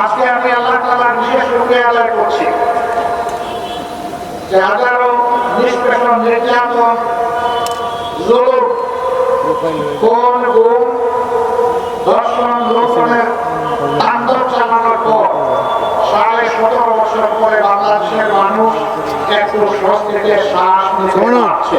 আজকে আমি আল্লাহ তাআলার বিশেষ শুকরিয়া আদায় করছি। যে হাজারো নিষ্পেষণ নির্যাতন জুলুম কোন গুম ধর্ষণ ধর্ষণের তাণ্ডব চালানোর পর সাড়ে সতেরো বছর পরে বাংলাদেশের মানুষ একটু স্বস্তিতে শ্বাস নিতে পারছে।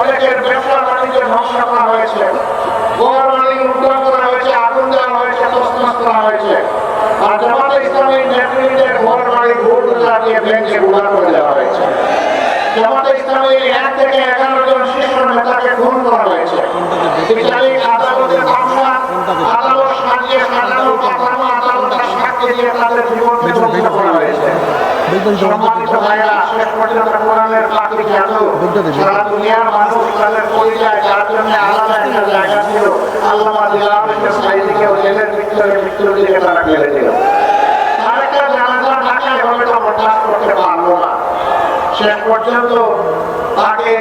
অনেকের ব্যবসা বাণিজ্য ধ্বংস করা হয়েছে। ঘর বাড়ি লুণ্ঠন করা হয়েছে আগুন দেওয়া হয়েছে তসনস করা হয়েছে। আর জামাতে ইসলামী নেতৃত্বের ঘর বাড়ি ভোট লাগিয়ে ব্যাংকে উড়া করে দেওয়া হয়েছে। জামাতে ইসলামী এক থেকে এগারো জন শীর্ষ নেতাকে খুন করা হয়েছে। বিচারিক আদালতের মামলা আদালত সাজিয়ে সাজানো পাঠানো আদালতের সাক্ষী দিয়ে তাদের করা হয়েছে সম্মানিত ভাইরা শেষ পর্যন্ত কোরআনের পাখি খ্যাত সারা দুনিয়ার মানুষ তাদের পরিচয় যার জন্য আলাদা একটা জায়গা ছিল। আল্লামা দিলাম সাইদিকেও জেলের মৃত্যুর মৃত্যুর দিকে তারা ফেলে দিল আরেকটা জানাজা ঢাকায় হবে তো করতে পারল না। শেষ পর্যন্ত তাকে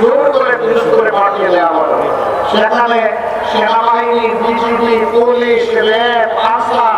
জোর করে পাঠিয়ে দেওয়া হলো সেখানে সেনাবাহিনী BGB police RAB Ansar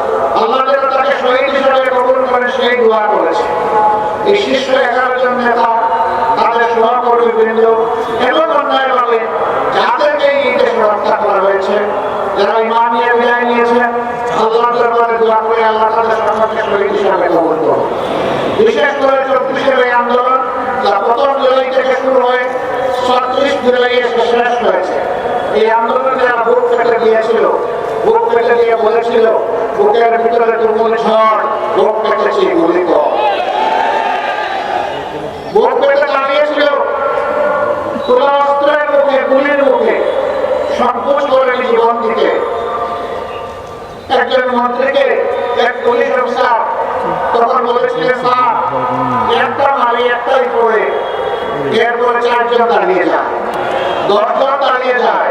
Allah যেন তাকে শহীদ হিসেবে কবুল করে সেই দোয়া করেছে। এই শীর্ষ এগারো জন নেতা, তাদের সহকর্মী বৃন্দ এবং অন্যায়ভাবে যাদেরকে এই দেশে হত্যা আন্দোলন যারা বুক ফেটে দিয়েছিল বুক ফেটে দিয়ে বলেছিল, বুকের ভিতরে ফেটে দাঁড়িয়েছিল খোলা অস্ত্রের জীবন থেকে একজন মন্ত্রীকে এক পুলিশ অফিসার তখন বলেছিলেন, স্যার, একটা মারি একটাই পড়ে। এরপরে চারজন দাঁড়িয়ে যায়, দশজন দাঁড়িয়ে যায়।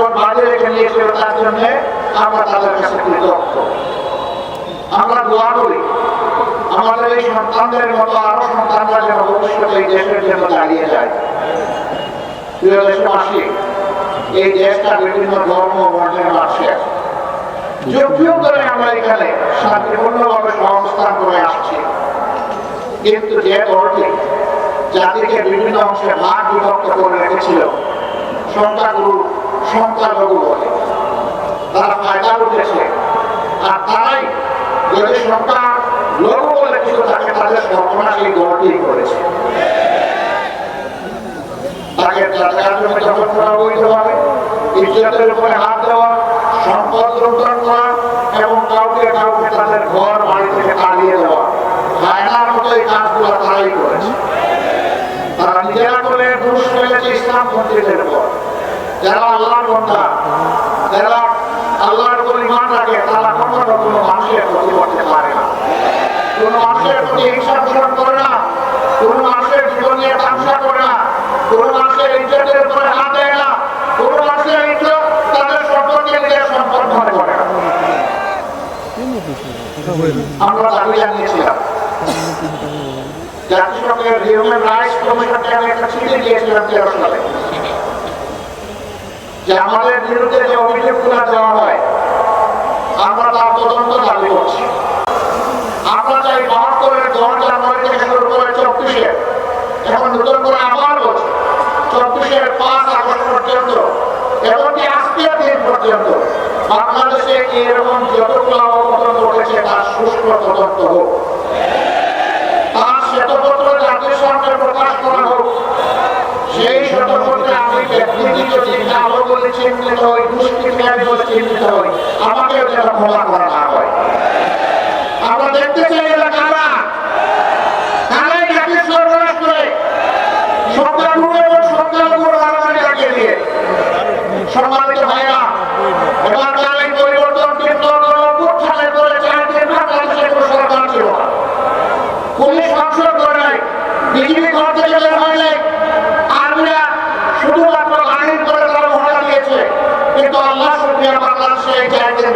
বাজে তার জন্য আমরা তাদের কাছে কৃতজ্ঞ। আমরা দোয়া করি, আমাদের এই সন্তানদের মতো আরও সন্তানরা যেন ভবিষ্যতে এই দেশের জন্য দাঁড়িয়ে যায়। যুগ ধরে আমরা এখানে সংস্থান করে আসছি, কিন্তু যে দলটি জাতিকে বিভিন্ন অংশে ভাগ করে রেখেছিল, সংখ্যাগুরু সংখ্যালঘু তারা ফায়দা বলে কিছু উপরে হাত দেওয়া, সম্পদ লুণ্ঠন এবং কাউকে তাদের ঘর, বাড়ি থেকে তাড়িয়ে দেওয়া হায়নার মতো এই ইসলাম মন্ত্রীদের উপর। যারা আল্লাহর বন্ধা, যারা আল্লাহর উপর ইমান রাখে, তারা কখনো কোনো মানুষের ক্ষতি করতে পারে না। কোনো মানুষের প্রতি হিংসা পোষণ করে না, কোনো মানুষের জীবন নিয়ে তামসা করে না, কোনো মানুষের ইজ্জতের উপরে হাত দেয় না, কোনো মানুষের ইজ্জত তাদের সম্পর্কে নিজের সম্পদ মনে করে না। আমরা দাবি জানিয়েছিলাম, জাতিসংঘের হিউম্যান রাইটস কমিশনকে আমি একটা চিঠি দিয়েছিলাম তেরো সালে। যে আমাদের বিরুদ্ধে যে অভিযোগগুলো দেওয়া হয়, আমরা তার তদন্ত দাবি করছি। আমরা চাই বাহাত্তরের দশ জানুয়ারি থেকে শুরু করে চব্বিশে, এখন নতুন করে আবার বলছি, চব্বিশের পাঁচ আগস্ট পর্যন্ত এমনকি আজকের দিন পর্যন্ত, বাংলাদেশে এরকম যতগুলো অবতরণ ঘটেছে তার সুষ্ঠু তদন্ত হোক তার শ্বেতপত্র জাতির সামনে প্রকাশ করা হোক সেই শ্বেতপত্রে আমি ব্যক্তিগত চিন্তা আলো বলে চিহ্নিত হই দুষ্কৃতিকারী বলে চিহ্নিত হই আমাকেও যেন ক্ষমা করা না আমরা দেখতে চাই এরা কারা কারাই জাতির সর্বনাশ করে সংখ্যাগুরু এবং সংখ্যালঘুর মারামারি লাগিয়ে দিয়ে সম্মানিত ভাইরা এবার যারা পরিবর্তন কিন্তু আর্মিরা শুধুমাত্র আইন করে তারা ভোটা দিয়েছে। কিন্তু আল্লাহ শুক্রিয়া বাংলাদেশে এই চার দিন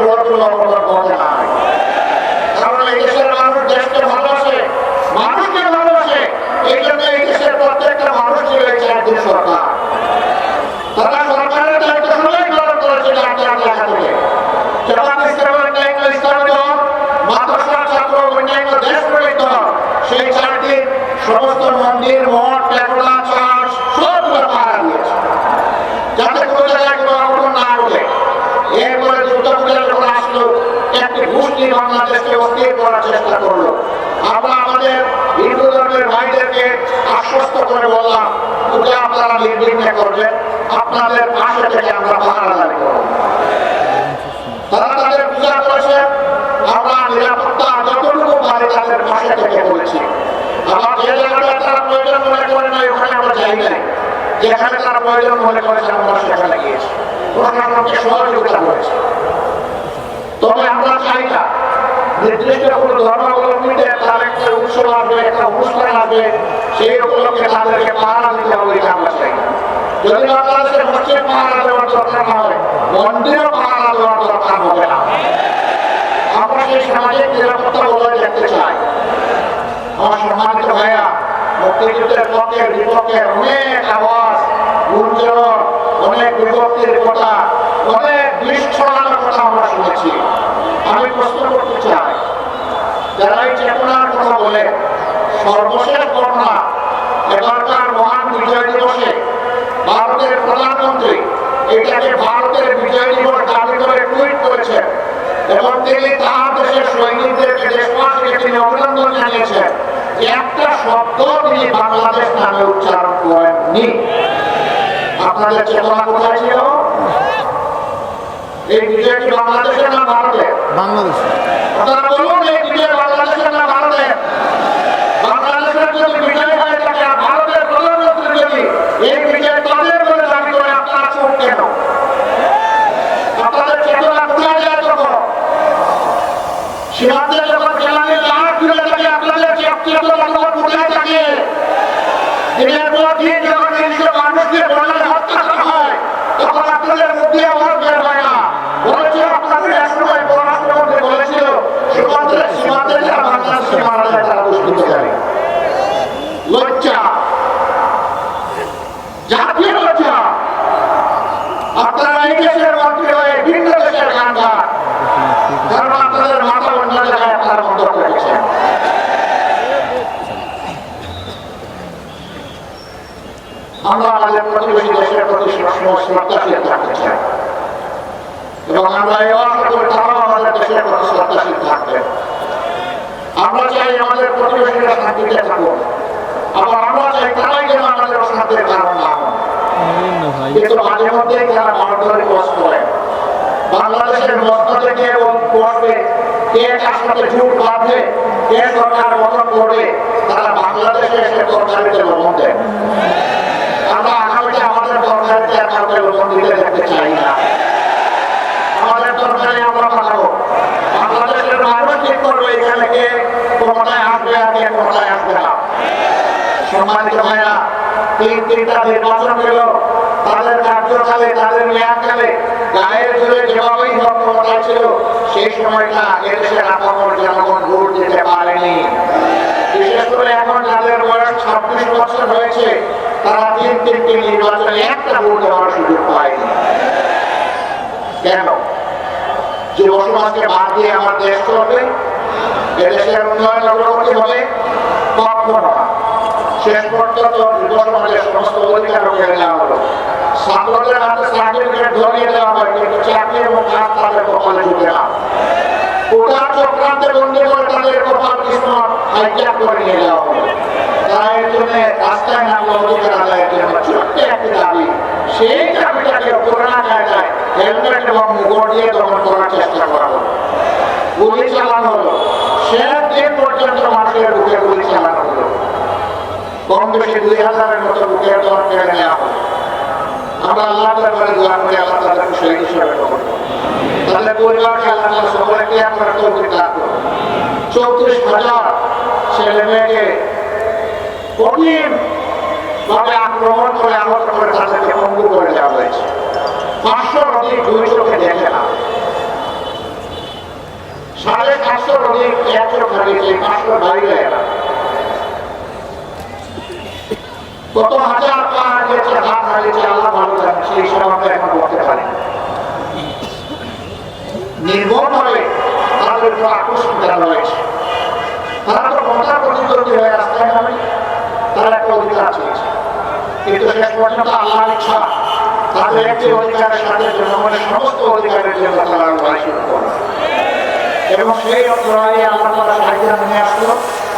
অবদান করে নাই কারণ এই দেশের মানুষ দেশকে ভালোবাসে, মানুষকে ভালোবাসে, এই জন্য এই দেশের প্রত্যেকটা মানুষ ছিল এই চারটি সরকার তারা সরকারের দায়িত্ব সবাই গ্রহণ করেছে চারটি এলাকা থেকে জামাত ইসলাম অন্যান্য ইসলামী দল মাদ্রাসা ছাত্র অন্যান্য দেশপ্রেমিক দল সেই চারটি সমস্ত মন্দির মঠ টেকলা চার্চ সবগুলো পাহারা দিয়েছে যাতে কোনো জায়গায় কোনো অঘটন না ঘটে এরপরে দুর্গা পূজা যখন আসলো গোষ্ঠী বাংলাদেশকে অস্থির করার চেষ্টা করল। আমরা আমাদের হিন্দু ধর্মের ভাইদেরকে আশ্বস্ত করে বললাম, পূজা আপনারা নির্বিঘ্নে করবেন, আপনাদের পাশে থেকে আমরা পাহারাদারি করব। তারা নিরাপত্তা থেকে যে মনে করে ওখানে আমরা যেখানে তারা প্রয়োজন মনে করেছে, আমরা সেখানে গিয়েছি। আমাকে সহযোগিতা করেছে। তবে আমরা চাই না। নির্দিষ্ট কোনো ধর্মাবলম্বীদের তার একটা উৎসব আসবে একটা অনুষ্ঠান আসবে সেই উপলক্ষে তাদেরকে পাহারা দিতে হবে এটা আমরা চাই। যদি বাংলাদেশের মসজিদ পাহারা দেওয়ার দরকার না হয়, মন্দিরও পাহারা দেওয়ার দরকার হবে না। আমরা সেই সামাজিক নিরাপত্তা বজায় রাখতে চাই। আমার সম্মানিত ভাইয়া, মুক্তিযুদ্ধের পক্ষে, বিপক্ষে অনেক আওয়াজ, গুঞ্জন, অনেক বিভক্তির কথা, অনেক বিস্ফোরণের কথা আমরা শুনেছি। আমি প্রশ্ন করতে চাই, যারা এই চেতনার কথা বলে সর্বশেষ ঘটনা এবারকার মহান বিজয় দিবসে ভারতের প্রধানমন্ত্রী এটাকে ভারতের বিজয় দিবস দাবি করে টুইট করেছেন, এবং তিনি তার দেশের সৈনিকদেরকে দেশবাসীকে তিনি অভিনন্দন জানিয়েছেন একটা শব্দ তিনি বাংলাদেশ নামে উচ্চারণ করেননি। আপনাদের চেতনা কোথায় ছিল? এই বিজয় কি বাংলাদেশের না ভারতের বাংলাদেশ। আপনারা বলুন এই বিজয় বাংলাদেশের না ভারতের বাংলাদেশের যদি বিজয় হয়ে থাকে ভারতের প্রধানমন্ত্রী যদি এই বিজয় তাদের বলে দাবি করে আপনারা চোখ কেন? আপনাদের চেতনা কোথায় যায় তখন সীমান্তে যখন জ্বালানি লাশ ঘুরে থাকে আপনাদের চেতনা তখন কোথায় থাকে দিনের পর দিন যখন নিরীহ মানুষকে হত্যা করা হয় তখন আপনাদের মুক্তি আওয়াজ বের হয় না বলেছিল আপনাদের একসময় পররাষ্ট্রমন্ত্রী বলেছিল সীমান্তে সীমান্তে যারা বাংলাদেশে মারা যায় তারা দুষ্কৃতকারী লজ্জা জাতীয় লজ্জা আপনারা এই দেশের মন্ত্রী হয়ে ভিন্ন দেশের গান গান কারণ আপনাদের মাথা অন্য জায়গায় আপনারা মন্তব্য রেখেছেন আমরা আমাদের প্রতিবেশী দেশের প্রতি শ্রদ্ধাশীল থাকতে চাই। এবং আমরা এই করি তারাও আমাদের দেশের প্রতি শ্রদ্ধাশীল থাকবেন আমরা চাই আমাদের প্রতিবেশীরা শান্তিতে থাকুন আবার আমরা চাই তারাই যেন আমাদের অশান্তির কারণ না হন ভাই। কিন্তু মাঝে মধ্যে যারা মারধরে বস করে। বাংলাদেশের মধ্য থেকে করবে কে কার সাথে ঝুট বাঁধবে কে সরকার গঠন করবে তারা বাংলাদেশে এসে লবণ দেয়। আমরা আগামীতে আমাদের তরকারিতে কাউকে লবণ দিতে দেখতে চাই না। আমাদের তরকারি আমরা পাঠাবো। বাংলাদেশের মানুষ ঠিক করবে এখানে কে ক্ষমতায় আসবে আর কে আসবে না। সম্মানিত ভাইরা, তিন তিনটা নির্বাচন গেল তাদের কার্যকালে, তাদের মেয়াদকালে, গায়ের জোরে যেভাবেই হোক ক্ষমতায় ছিল, সেই সময়টা এদেশের আপামর জনগণ ভোট দিতে পারেনি। বিশেষ করে এখন যাদের বয়স ছাব্বিশ বছর হয়েছে তারা তিন তিনটি নির্বাচনে একটা ভোট দেওয়ার সুযোগ পায়নি। কেন? যুব সমাজকে বাদ দিয়ে আমার দেশ চলবে এদেশের উন্নয়ন অগ্রগতি হবে কখনো শেষ পর্যন্ত যুব সমাজের সমস্ত অধিকারও কেড়ে নেওয়া হলো। ছাত্রদের হাতে সার্টিফিকেট ধরিয়ে দেওয়া হয়, কিন্তু চাকরি এবং কাজ তাদের জুটে না। কোটার চক্রান্তে বন্দি করে তাদের কপাল কিসমত হাইজ্যাক করে নিয়ে যাওয়া হলো তারা এর জন্য রাস্তায় নামলো অধিকার আদায়ের জন্য ছোট্ট একটি দাবি। সেই দাবিটাকে করোনা কায়দায় হেলমেট এবং মুগর দিয়ে দমন করার চেষ্টা করা হলো। গুলি চালানো হলো। শেষ দিন পর্যন্ত মানুষের বুকে গুলি চালানো হলো। কম দুই হাজারের মতো বুকের দর কেড়ে নেওয়া হলো। আমরা আল্লাহ দরবারে দোয়া করি, আল্লাহ শহীদ হিসেবে কবর করুন। তাদের পরিবারকে আল্লাহ তাআলা সকলকে আমরা তৌফিক দান করুন। চৌত্রিশ হাজার ছেলে মেয়েকে কঠিন ভাবে আক্রমণ করে আহত করে তাদেরকে না। সাড়ে পাঁচশোর অধিক এক চোখ পাঁচশোর বাইরে যায় কত হাজার পা হারিয়েছে হাত হারিয়েছে আল্লাহ ভালো জানে সেই সব আমরা এখন বলতে পারি না। নির্মম ভাবে তাদের উপর আকর্ষণ করা হয়েছে তারা তো মমতা প্রতিদ্বন্দ্বী তারা একটা অধিকার চেয়েছে। কিন্তু শেষ পর্যন্ত আল্লাহর ইচ্ছা তাদের একটি অধিকারের সাথে সমস্ত অধিকারের জন্য তারা এবং সেই লড়াইয়ে আল্লাহ তালা সাহায্য নিয়ে আসলো।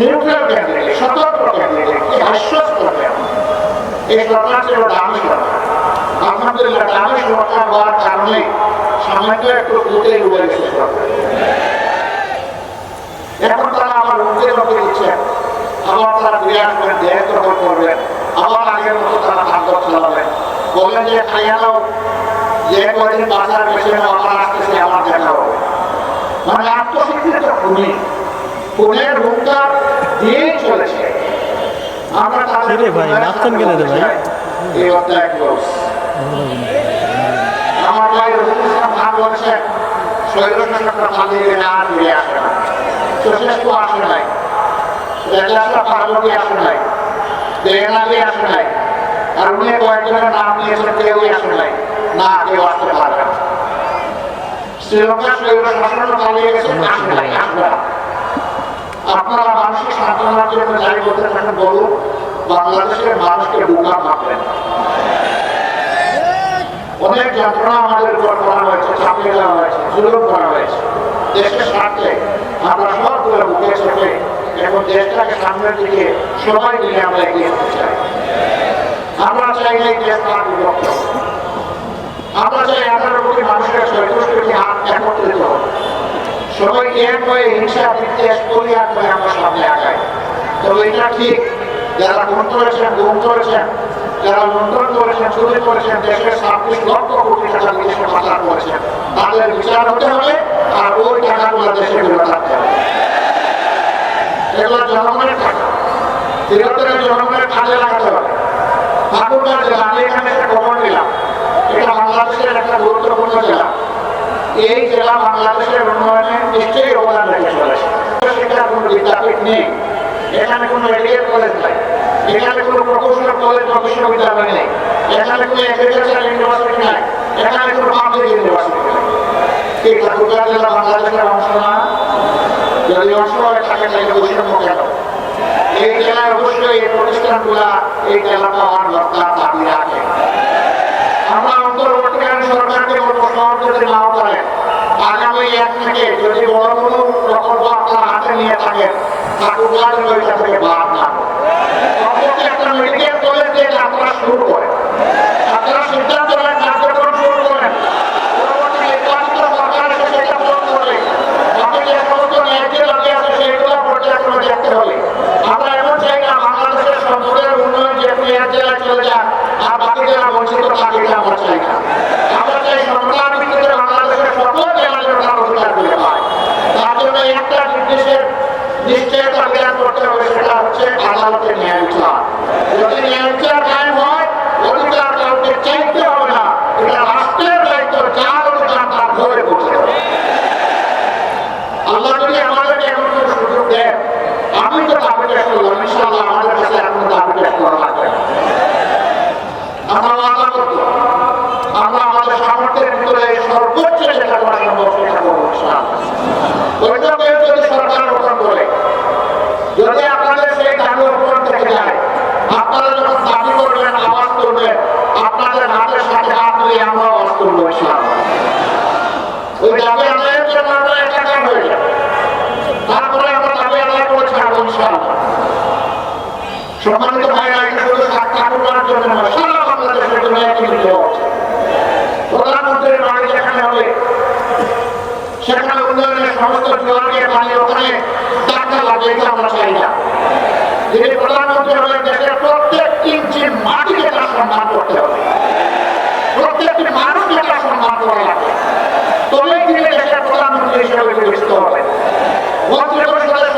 নিউট্রাল ক্যান্ডিডেট স্বতন্ত্র ক্যান্ডিডেট কি হাস্যস্ত এই সরকার ছিল দামি সরকার আলহামদুলিল্লাহ দামি সরকার হওয়ার কারণে সামান্য একটু ভোটে ডুবে গেছে সরকার। এখন তারা আমার মুখে লোকে দিচ্ছেন আবার তারা ফিরে আসবেন দেহ গ্রহণ করবেন আবার আগের মতো হবে। মানে আত্মশিক্ষিত খুনের হুঙ্কার দিয়েই চলেছে। আমরা তাদের কিরে ভাই, নাচছেন কেন রে ভাই? এই অধ্যায় ক্লোজ আমার ভাই রহিম ইসলাম খান বলছেন শৈল শাসকরা পালিয়ে গেলে আর ফিরে আসে না। চোশেস্কু আসে নাই। রেজাসা পার্বতী আসে নাই। দেহনালি আসে নাই। আর উনি কয়েকজনের নাম নিয়েছেন কেউই আসে নাই। না কেউ আসতে পারবে না। শ্রীলঙ্কা শৈল শাসন পালিয়ে গেছে আসে নাই আসবে না। আপনারা মানসিক সান্ত্বনার জন্য যাই বলতে থাকেন বলুন বাংলাদেশের মানুষকে বোকা ভাববেন অনেক যন্ত্রণা আমাদের উপর করা হয়েছে চাপিয়ে দেওয়া হয়েছে জুলুম করা হয়েছে। দেশের স্বার্থে আমরা সবগুলো বুকে চেপে এখন দেশটাকে সামনের দিকে সবাই মিলে আমরা এগিয়ে যেতে চাই। আমরা চাই এই দেশ না বিভক্ত আমরা চাই আঠারো কোটি মানুষের চৈতস্কৃতি হাত একত্রিত। সবাই এক হয়ে হিংসা, বিদ্বেষ করে আমরা সামনে আগাই তবে এটা ঠিক, যারা খুন করেছেন গুম করেছেন, যারা লুণ্ঠন করেছেন চুরি করেছেন, দেশের ছাব্বিশ লক্ষ কোটি টাকা বিদেশে পাচার করেছেন, তাদের বিচার হতে হবে, আর ওই টাকাগুলো দেশে ফেরত রাখতে হবে। এগুলো জনগণের টাকা ফেরতের জনগণের কাজে লাগাতে হবে। ঠাকুরগাঁ জেলা, আমি এখানে একটা খবর নিলাম এটা বাংলাদেশের একটা গুরুত্বপূর্ণ জেলা। এই জেলা বাংলাদেশের উন্নয়নে নিশ্চয়ই অবদান রেখে চলেছে। সেখানে কোনো বিদ্যাপীঠ নেই। এখানে কোনো মেডিকেল কলেজ নাই। এখানে কোনো প্রকৌশল কলেজ বা বিশ্ববিদ্যালয় নেই। এখানে কোনো এগ্রিকালচার ইউনিভার্সিটি নাই। এখানে কোনো পাবলিক ইউনিভার্সিটি নেই। এই ঠাকুরগাঁ জেলা বাংলাদেশের অংশ না, যদি অংশ হয়ে থাকে তাহলে বৈষম্য কেন? এই জেলায় অবশ্যই এই প্রতিষ্ঠানগুলা, এই জেলা পাওয়ার দরকার, দাবি রাখে। আমরা অন্তর্বর্তীকালীন সরকারকে বলব সব যদি এক থেকে যদি বড় কোনো প্রকল্প আপনার হাতে নিয়ে থাকেন ঠাকুরগাঁ ওইটা থেকে বাদ না অন্তত একটা মেডিকেল কলেজ দিয়ে যাত্রা শুরু করে নেন কার্যক্রম শুরু করেন পরবর্তী নির্বাচিত নিশ্চয়তা বিধান করতে হবে সেটা হচ্ছে আদালতে ন্যায় বিচার যদি ন্যায় বিচার কায়েম হয় অধিকার কাউকে চাইতে হবে না এটা রাষ্ট্রের দায়িত্ব যার অধিকার তার ধরে করতে হবে আল্লাহ যদি আমাদেরকে এমন কোনো সুযোগ দেন আমি তো দাবি পেশ করলাম ইনশাআল্লাহ আমাদের কাছে এখন দাবি পেশ করা লাগবে না। আমরা ওয়াদা করব আমরা আমাদের সামর্থ্যের ভিতরে সর্বোচ্চ চেষ্টা করা সম্ভব চেষ্টা করব ইনশাআল্লাহ ওইটা কেউ যদি সরকার গ্রহণ করে যদি আপনাদের সেই দাবি উপর থেকে যায় আপনারা যখন দাবি করবেন আওয়াজ করবেন আপনাদের হাতের সাথে হাত দিয়ে আমরা আওয়াজ করব ইনশাআল্লাহ ওই দাবি আদায়ের জন্য আমরা একাকার হয়ে যাব তারপরে আমরা দাবি আদায় করে ছাড়বো ইনশাআল্লাহ সম্মানিত ভাইরা এটা শুধু ঠাকুর করার জন্য নয় সারা বাংলাদেশের জন্য একই প্রধানমন্ত্রীর বাড়ি যেখানে হবে সেখানে উন্নয়নের সমস্ত জোয়ারিয়ে পানি ওখানে ডাক্তার লাগে এটা আমরা চাই না যিনি প্রধানমন্ত্রী হলেন দেশের প্রত্যেক ইঞ্চি মাটিকে তার সম্মান করতে হবে প্রত্যেকটি মানুষকে তার লাগবে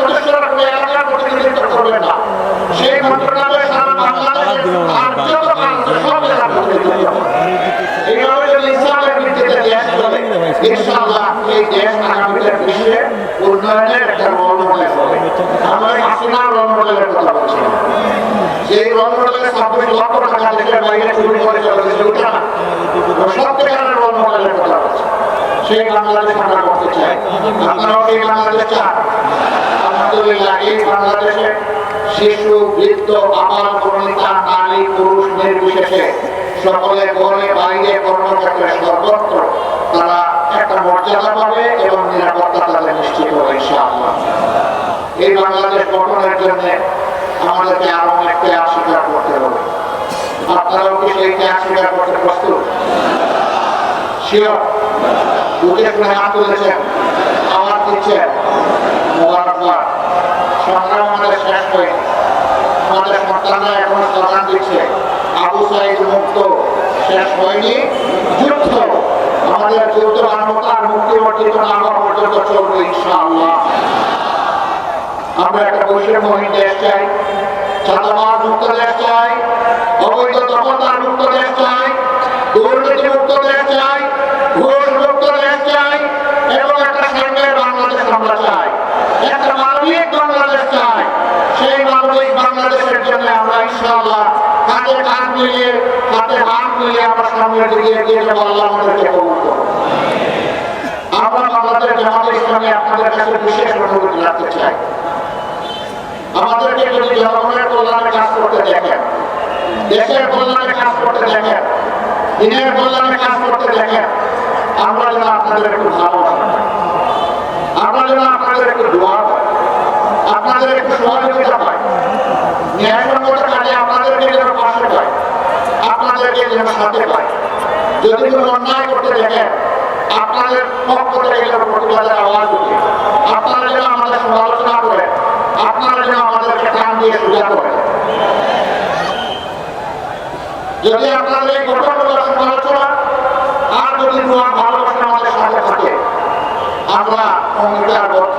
সদস্যরা কোনো এলাকার প্রতিনিধিত্ব করবে না সেই মন্ত্রণালয় সারা আর যত কাজ সব করবে। এইভাবে যদি ইসলামের ভিত্তিতে দেশ চলে, ইনশাআল্লাহ এই দেশ আগামীতে বিশ্বে উন্নয়নের একটা রোল মডেল হবে। আমরা এই হাসিনা রোল মডেলের কথা বলছি। বাংলাদেশ বাংলাদেশ আলহামদুলিল্লাহ, এই বাংলাদেশে শিশু, বৃদ্ধ আবার প্রণিতা নারী, পুরুষ, নির্বিশেষে সকলে ঘরে বাইরে কর্মক্ষেত্রে সর্বত্র তারা একটা মর্যাদা পাবে এবং নিরাপত্তা তাদের নিশ্চিত হবে, ইনশাআল্লাহ। এই বাংলাদেশ গঠনের জন্য আমাদেরকে আরও অনেক ত্যাগ স্বীকার করতে হবে। আপনারাও কি সেই ত্যাগ স্বীকার করতে প্রস্তুত? শিওর শুনে হাত তুলেছেন, আওয়াজ দিচ্ছেন মোবারকবাদ সংগ্রাম আমাদের শেষ হয়নি আমরা একটা বৈষম্যহীন দেশ চাই চাঁদাবাদ মুক্ত দেশ চাই, অবৈধ দখলদার মুক্ত দেশ চাই দুর্নীতি মুক্ত দেশ চাই ঘুষ মুক্ত দেশ চাই এবং একটা সাইকেল বাংলাদেশ আমরা চাই একটা মানবিক আমরা আমাদেরকে। আমরা বাংলাদেশ জামাত ইসলামী আপনাদের কাছে বিশেষ অনুরোধ কাজ করতে দেখেন, দেশের কল্যাণে কাজ কাজ করতে দেখেন, আমরা যেন আপনাদের একটু পাই। আমরা যেন আপনাদের একটু দোয়া আপনাদের একটু সহযোগিতা পাই ন্যায়সঙ্গত কাজে আপনাদেরকে যেন পাশে পাই আপনাদেরকে যেন সাথে পাই যদি কোনো অন্যায় করতে দেখেন, আপনাদের পক্ষ থেকে যেন প্রতিবাদের আওয়াজ উঠে। আপনারা যেন আমাদের সমালোচনা করেন, আপনারা যেন আমাদেরকে কান দিয়ে সোজা করেন। যদি আপনাদের এই গঠনমূলক সমালোচনা আর যদি তোমার ভালোবাসা আমাদের সাথে থাকে আমরা অঙ্গীকারবদ্ধ